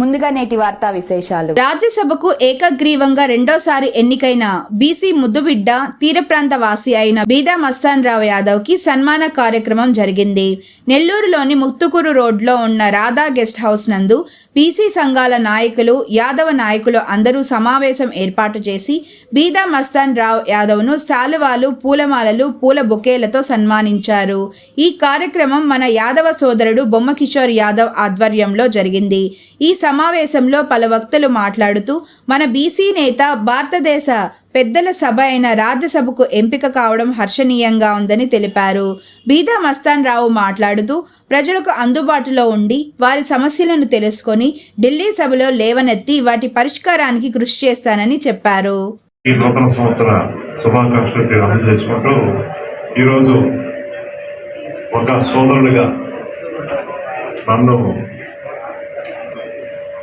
ముందుగా నేటి వార్తా విశేషాలు. రాజ్యసభకు ఏకగ్రీవంగా రెండోసారి ఎన్నికైన బీసీ ముద్దుబిడ్డ తీర ప్రాంత వాసి అయిన బీదా మస్తాన్ రావు యాదవ్కి సన్మాన కార్యక్రమం జరిగింది. నెల్లూరులోని ముత్తుకూరు రోడ్లో ఉన్న రాధా గెస్ట్ హౌస్ నందు బీసీ సంఘాల నాయకులు యాదవ నాయకులు అందరూ సమావేశం ఏర్పాటు చేసి బీదా మస్తాన్ రావు యాదవ్ను శాలువాలు పూలమాలలు పూల బొకేలతో సన్మానించారు. ఈ కార్యక్రమం మన యాదవ సోదరుడు బొమ్మ కిషోర్ యాదవ్ ఆధ్వర్యంలో జరిగింది. ఈ సమావేశంలో పలు వక్తలు మాట్లాడుతూ మన బీసీ నేత భారతదేశ పెద్దల సభ అయిన రాజ్యసభకు ఎంపిక కావడం హర్షణీయంగా ఉందని తెలిపారు. బీదా మస్తాన్ రావు మాట్లాడుతూ ప్రజలకు అందుబాటులో ఉండి వారి సమస్యలను తెలుసుకొని ఢిల్లీ సభలో లేవనెత్తి వాటి పరిష్కారానికి కృషి చేస్తానని చెప్పారు. ఈ నూతన సంవత్సర శుభాకాంక్షలు అందజేసుకుంటూ ఈరోజు ఒక సోదరుడిగా నన్ను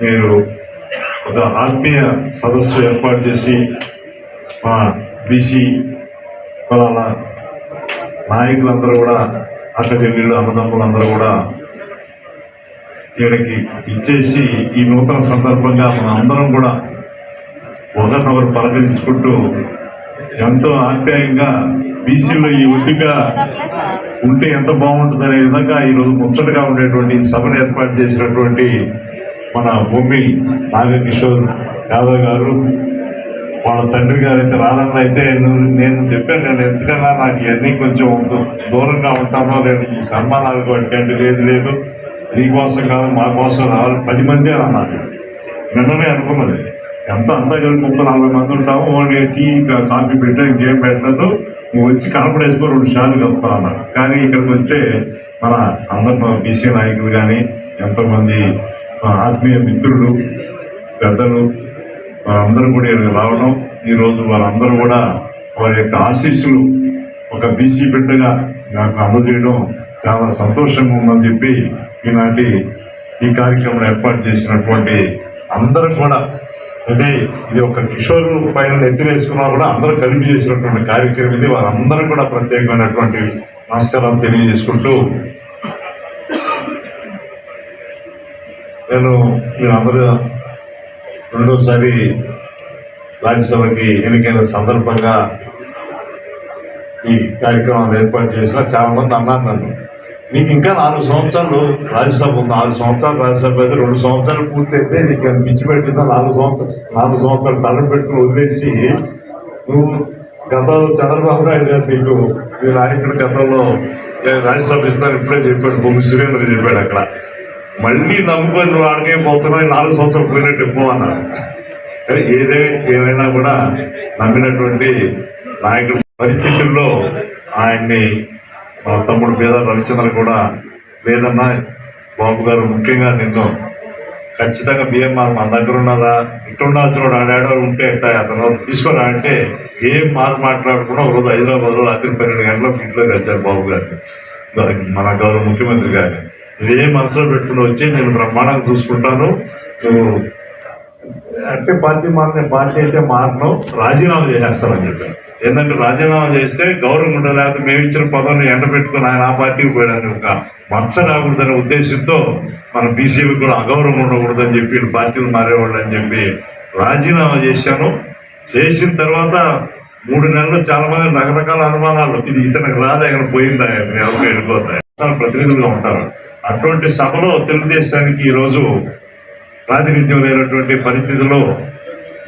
మీరు ఒక ఆత్మీయ సదస్సు ఏర్పాటు చేసి మా బీసీ కులాల నాయకులందరూ కూడా అక్కచెల్లెళ్ళు అన్నదమ్ములందరూ కూడా వీళ్ళకి ఇచ్చేసి ఈ నూతన సందర్భంగా మన అందరం కూడా ఒకరినొకరు పలకరించుకుంటూ ఎంతో ఆప్యాయంగా బీసీలో ఈ ఒడ్డుగా ఉంటే ఎంత బాగుంటుందనే విధంగా ఈరోజు ముచ్చటగా ఉండేటువంటి సభను ఏర్పాటు చేసినటువంటి మన భూమి నాగకిషోర్ యాదవ్ గారు వాళ్ళ తండ్రి గారు అయితే రానన్న అయితే నేను చెప్పాను నేను ఎందుకన్నా నాకు ఇవన్నీ కొంచెం దూరంగా ఉంటానో లేదు ఈ సన్మానాలు వాటికంటే లేదు లేదు. నీకోసం కాదు మా కోసం రావాలి. పది మంది అని అన్నారు. నిన్ననే అనుకున్నది. ఎంత అంతా కలిపి ముప్పై నలభై మంది ఉంటాము ఓన్లీ టీ కాఫీ పెట్టా ఇంకేం పెట్టలేదు. నువ్వు వచ్చి కనపడేసుకో రెండు షాలు కలుపుతా అన్నారు. కానీ ఇక్కడికి వస్తే మన అందరు బీసీ నాయకులు కానీ ఎంతోమంది మా ఆత్మీయ మిత్రులు పెద్దలు వాళ్ళందరూ కూడా ఇక్కడికి రావడం. ఈరోజు వాళ్ళందరూ కూడా వారి యొక్క ఆశీస్సులు ఒక బీసీ బిడ్డగా నాకు అందజేయడం చాలా సంతోషంగా ఉందని చెప్పి ఈనాటి ఈ కార్యక్రమం ఏర్పాటు చేసినటువంటి అందరూ కూడా అయితే ఇది ఒక కిషోర్ పైన నెత్తి వేసుకున్నా కూడా అందరూ కలిపి చేసినటువంటి కార్యక్రమం ఇది. వారందరూ కూడా ప్రత్యేకమైనటువంటి నమస్కారాలు తెలియజేసుకుంటూ నేను మీరందరూ రెండోసారి రాజ్యసభకి ఎన్నికైన సందర్భంగా ఈ కార్యక్రమాన్ని ఏర్పాటు చేసిన చాలా మంది అన్నారు నన్ను. నీకు ఇంకా నాలుగు సంవత్సరాలు రాజ్యసభ ఉంది. నాలుగు సంవత్సరాలు రాజ్యసభ అయితే రెండు సంవత్సరాలు పూర్తయితే నీకు అది పిచ్చి పెట్టిందా? నాలుగు సంవత్సరాలు నాలుగు సంవత్సరాలు తరం పెట్టుకుని వదిలేసి నువ్వు గతంలో చంద్రబాబు నాయుడు గారు నీకు మీ నాయకుడు గతంలో రాజ్యసభ ఇస్తాను ఇప్పుడే చెప్పాడు. భూమి సురేంద్ర చెప్పాడు అక్కడ. మళ్ళీ నమ్ముకొని నువ్వు ఆడకే పోతున్నావు నాలుగు సంవత్సరాలు పోయినట్టు ఎక్కువ అన్నారు. కానీ ఏదే ఏమైనా కూడా నమ్మినటువంటి నాయకుడు పరిస్థితుల్లో ఆయన్ని మా తమ్ముడు పేద రవిచంద్ర కూడా లేదన్నా బాబు గారు ముఖ్యంగా నిన్ను ఖచ్చితంగా బిఎంఆర్ మన దగ్గర ఉన్నదా? ఇటు వాడు ఆడాడో ఉంటే ఎట్ట అతను తీసుకురా అంటే ఏం మారు మాట్లాడకుండా ఒక రోజు హైదరాబాద్లో రాత్రి పన్నెండు గంటల ఇంట్లో కలిచారు బాబు గారిని. మన గౌరవ ముఖ్యమంత్రి గారిని. నువ్వేం మనసులో పెట్టుకుని వచ్చి నేను బ్రహ్మాండంగా చూసుకుంటాను. నువ్వు అంటే పార్టీ మారిన పార్టీ అయితే మారను రాజీనామా చేసేస్తానని చెప్పాను. ఏంటంటే రాజీనామా చేస్తే గౌరవం ఉండదు లేకపోతే మేము ఇచ్చిన పదవిని ఎండ పెట్టుకుని ఆయన ఆ పార్టీకి పోయాడని ఒక మచ్చ రాకూడదనే ఉద్దేశంతో మన బీసీలకు కూడా అగౌరవం ఉండకూడదని చెప్పి పార్టీలు మారేవాళ్ళు అని చెప్పి రాజీనామా చేశాను. చేసిన తర్వాత మూడు నెలలు చాలా మంది రకరకాల అనుమానాలు. ఇది ఇతనికి రాదా పోయిందా నేను ఎవరికి వెళ్ళిపోతాయి ప్రతినిధులుగా ఉంటారు. అటువంటి సభలో తెలుగుదేశానికి ఈరోజు ప్రాతినిధ్యం లేనటువంటి పరిస్థితిలో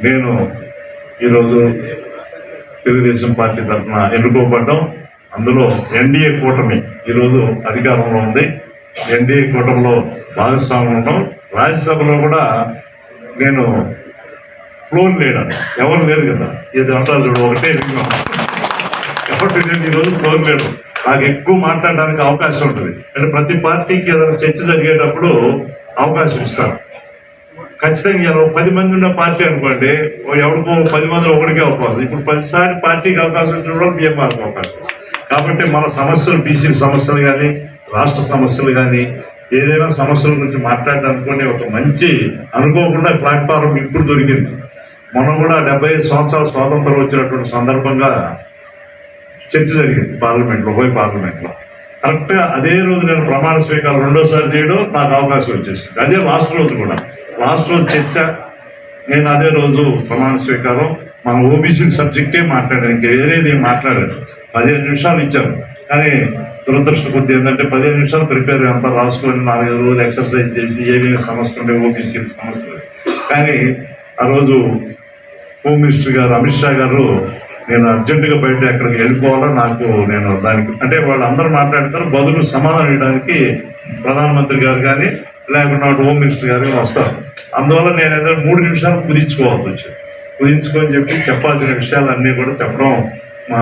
నేను ఈరోజు తెలుగుదేశం పార్టీ తరఫున ఎన్నుకోబడ్డం. అందులో ఎన్డీఏ కూటమి ఈరోజు అధికారంలో ఉంది. ఎన్డీఏ కూటమిలో భాగస్వామ్యం ఉండడం రాజ్యసభలో కూడా నేను ఫ్లోన్ లీడర్. ఎవరు లేరు కదా? ఇది అంటారు చూడు ఒకటే లింగం ఎవరు లేదు ఈరోజు ఫ్లోన్ లీడర్. నాకు ఎక్కువ మాట్లాడడానికి అవకాశం ఉంటుంది. అంటే ప్రతి పార్టీకి ఏదైనా చర్చ జరిగేటప్పుడు అవకాశం ఇస్తారు ఖచ్చితంగా ఇలా పది మంది ఉన్న పార్టీ అనుకోండి ఓ ఎవరికో పది మందిలో ఒకటికే అవకాశం. ఇప్పుడు పదిసారి పార్టీకి అవకాశం చూడడం బిఎంఆర్ అవకాశం. కాబట్టి మన సమస్యలు బీసీ సమస్యలు కానీ రాష్ట్ర సమస్యలు కానీ ఏదైనా సమస్యల గురించి మాట్లాడడానికి ఒక మంచి అనుకోకుండా ప్లాట్ఫారం ఇప్పుడు దొరికింది. మనం కూడా డెబ్బై ఐదు సంవత్సరాల స్వాతంత్రం వచ్చినటువంటి సందర్భంగా చర్చ జరిగింది పార్లమెంట్లో పోయి పార్లమెంట్లో. కరెక్ట్గా అదే రోజు నేను ప్రమాణ స్వీకారం రెండోసారి చేయడం నాకు అవకాశం వచ్చేసింది. అదే లాస్ట్ రోజు కూడా. లాస్ట్ రోజు చర్చ నేను అదే రోజు ప్రమాణ స్వీకారం మన ఓబీసీ సబ్జెక్టే మాట్లాడాను ఇంకా వేరేది మాట్లాడలేదు. మాట్లాడాను పదిహేను నిమిషాలు ఇచ్చాను. కానీ దురదృష్ట కొద్ది ఏంటంటే పదిహేను నిమిషాలు ప్రిపేర్ అంతా రాసుకొని నాలుగైదు రోజులు ఎక్సర్సైజ్ చేసి ఏమేమి సమస్యలు ఉండే ఓబీసీ సమస్యలు కానీ ఆ రోజు హోమ్ మినిస్టర్ గారు అమిత్ షా గారు నేను అర్జెంటుగా బయట ఎక్కడికి వెళ్ళిపోవాలా? నాకు నేను దానికి అంటే వాళ్ళందరూ మాట్లాడతారు బదులు సమాధానం ఇవ్వడానికి ప్రధానమంత్రి గారు కానీ లేకుండా హోమ్ మినిస్టర్ గారు వస్తారు. అందువల్ల నేను ఏదైనా మూడు నిమిషాలు కుదించుకోవాల్సి వచ్చింది. కుదించుకొని చెప్పి చెప్పాల్సిన విషయాలన్నీ కూడా చెప్పడం మా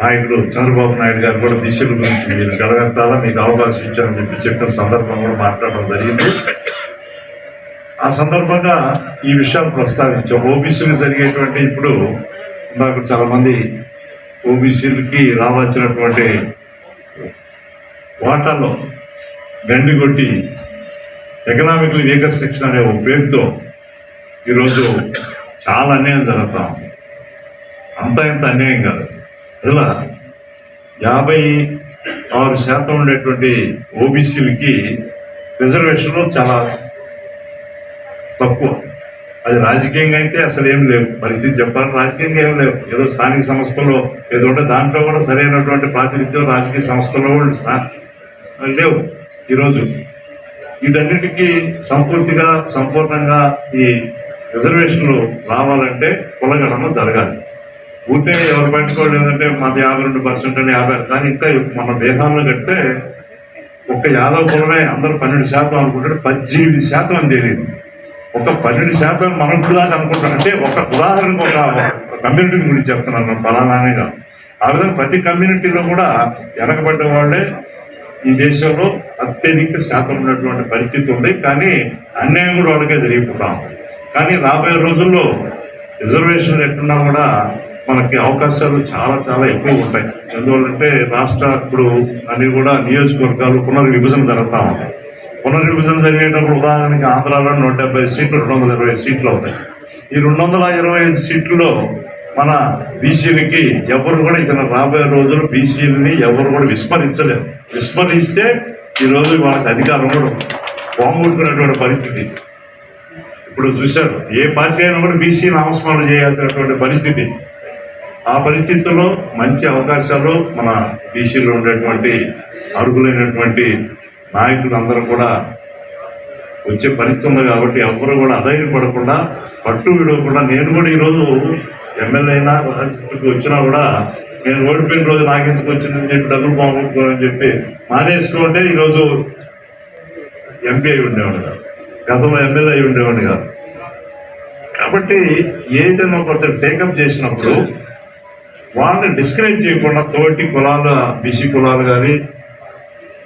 నాయకుడు చంద్రబాబు నాయుడు గారు కూడా దిశల గురించి మీరు గడవెత్తాలా మీకు అవకాశం ఇచ్చారని చెప్పి చెప్పిన సందర్భం కూడా మాట్లాడడం జరిగింది. ఆ సందర్భంగా ఈ విషయాలు ప్రస్తావించాం. ఓబీసీలు జరిగేటువంటి ఇప్పుడు నాకు చాలా మంది ఓబీసీలకి రావాల్సినటువంటి వాటాలో గండి కొట్టి ఎకనామికల్ వీకర్ సెక్షన్ అనే ఒక పేరుతో ఈరోజు చాలా అన్యాయం జరుగుతా ఉంది. అంతా ఇంత అన్యాయం కాదు. అసలు యాభై ఆరు శాతం ఉండేటువంటి ఓబీసీలకి రిజర్వేషన్లు చాలా తక్కువ. అది రాజకీయంగా అయితే అసలు ఏం లేవు. పరిస్థితి చెప్పాలి రాజకీయంగా ఏం లేవు. ఏదో స్థానిక సంస్థలో ఏదో ఉంటే దాంట్లో కూడా సరైనటువంటి ప్రాతినిధ్యం రాజకీయ సంస్థలో కూడా లేవు ఈరోజు. వీటన్నిటికీ సంపూర్తిగా సంపూర్ణంగా ఈ రిజర్వేషన్లు రావాలంటే కులగణన జరగాలి. ఊరికే ఎవరు పట్టుకోవడం ఏంటంటే మాది యాభై రెండు పర్సెంట్ అని యాభై కానీ ఇంకా మన బీహార్లో కంటే ఒక్క యాదవ్ కులమే అందరూ పన్నెండు శాతం అనుకుంటే పద్దెనిమిది శాతం అని తెలియదు ఒక పన్నెండు శాతం మనం కూడా అనుకుంటాం. అంటే ఒక ఉదాహరణకు ఒక కమ్యూనిటీ గురించి చెప్తున్నాను. ఫలానానే కాదు. ఆ విధంగా ప్రతి కమ్యూనిటీలో కూడా వెనకబడ్డ వాళ్ళే ఈ దేశంలో అత్యధిక శాతం ఉన్నటువంటి పరిస్థితి ఉంది. కానీ అన్యాయం కూడా వాళ్ళకే జరిగిపోతాం కానీ రాబోయే రోజుల్లో రిజర్వేషన్ ఎట్టున్నా కూడా మనకి అవకాశాలు చాలా చాలా ఎక్కువ ఉంటాయి. ఎందువల్లంటే రాష్ట్ర ఇప్పుడు అన్ని కూడా నియోజకవర్గాలు పునర్విభజన జరుగుతూ ఉంటాయి. పునర్విభజన జరిగేటప్పుడు ఉదాహరణకి ఆంధ్రాలో నూట డెబ్బై సీట్లు రెండు వందల ఇరవై సీట్లు అవుతాయి. ఈ రెండు వందల ఇరవై ఐదు సీట్లలో మన బీసీలకి ఎవరు కూడా ఇక రాబోయే రోజులు బీసీలని ఎవరు కూడా విస్మరించలేరు. విస్మరిస్తే ఈరోజు వాళ్ళకి అధికారం కూడా పోగొట్టుకునేటువంటి పరిస్థితి. ఇప్పుడు చూశారు ఏ పార్టీ అయినా కూడా బీసీని నామస్మరణ చేయాల్సినటువంటి పరిస్థితి. ఆ పరిస్థితుల్లో మంచి అవకాశాలు మన బీసీలో ఉండేటువంటి అర్హులైనటువంటి నాయకులు అందరూ కూడా వచ్చే పరిస్థితి ఉంది కాబట్టి ఎవరు కూడా అధైర్యపడకుండా పట్టు విడవకుండా నేను కూడా ఈరోజు ఎమ్మెల్యే అయినా రాజకీయాలకు వచ్చినా కూడా నేను ఓడిపోయిన రోజు నాకెందుకు వచ్చిందని చెప్పి డబ్బులు బాగుంటుకోవాలని చెప్పి మానేసుకుంటే ఈరోజు ఎంపీ అయి ఉండేవాడు కాదు. గతంలో ఎమ్మెల్యే అయి ఉండేవాడు కాదు. కాబట్టి ఏదైనా ఒకటి టేకప్ చేసినప్పుడు వాళ్ళని డిస్కరేజ్ చేయకుండా తోటి కులాల బీసీ కులాలు కానీ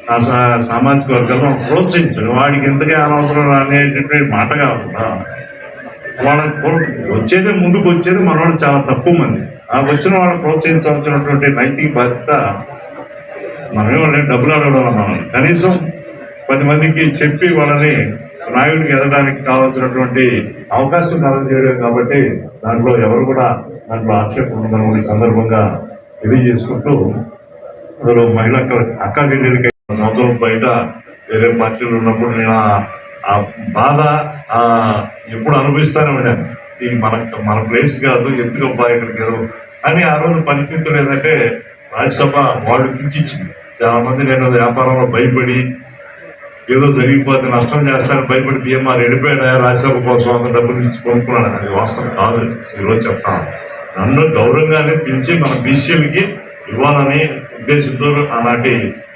ఆ సా- సామాజిక వర్గాలను ప్రోత్సహించడం వాడికి ఎందుకే అనవసరం అనేటటువంటి మాట కాకుండా వాళ్ళని వచ్చేదే ముందుకు వచ్చేది మనవాళ్ళు చాలా తక్కువ మంది. ఆ వచ్చిన వాళ్ళని ప్రోత్సహించాల్సినటువంటి నైతిక బాధ్యత మనమే వాళ్ళని డబ్బులు అడగడం మనం. కనీసం పది మందికి చెప్పి వాళ్ళని నాయుడికి ఎదడానికి కావాల్సినటువంటి అవకాశం కలగజేయడం కాబట్టి దాంట్లో ఎవరు కూడా దాంట్లో ఆక్షేపం ఉండదని ఈ సందర్భంగా తెలియజేసుకుంటూ అందులో మహిళ అక్క అక్క సంవత్సరం బయట వేరే పార్టీలు ఉన్నప్పుడు నేను ఆ- బాధ ఎప్పుడు అనుభవిస్తానే ఉన్నాను. ఇది మన మన ప్లేస్ కాదు ఎందుకు అబ్బాయి ఇక్కడికి ఎదురు కానీ ఆ రోజు పరిస్థితులు ఏంటంటే రాజ్యసభ వాళ్ళు పిలిచిచ్చింది. చాలామంది నేను వ్యాపారంలో భయపడి ఏదో జరిగిపోతే నష్టం చేస్తానని భయపడి బిఎంఆర్ వెళ్ళిపోయాడా? రాజ్యసభ కోసం అంత డబ్బులు ఇచ్చి కొనుక్కున్నాడు? అది వాస్తవం కాదు. ఈరోజు చెప్తాను నన్ను గౌరవంగానే పిలిచి మన బీసీలకి ఇవ్వాలని ఉద్దేశంతో ఆనాటి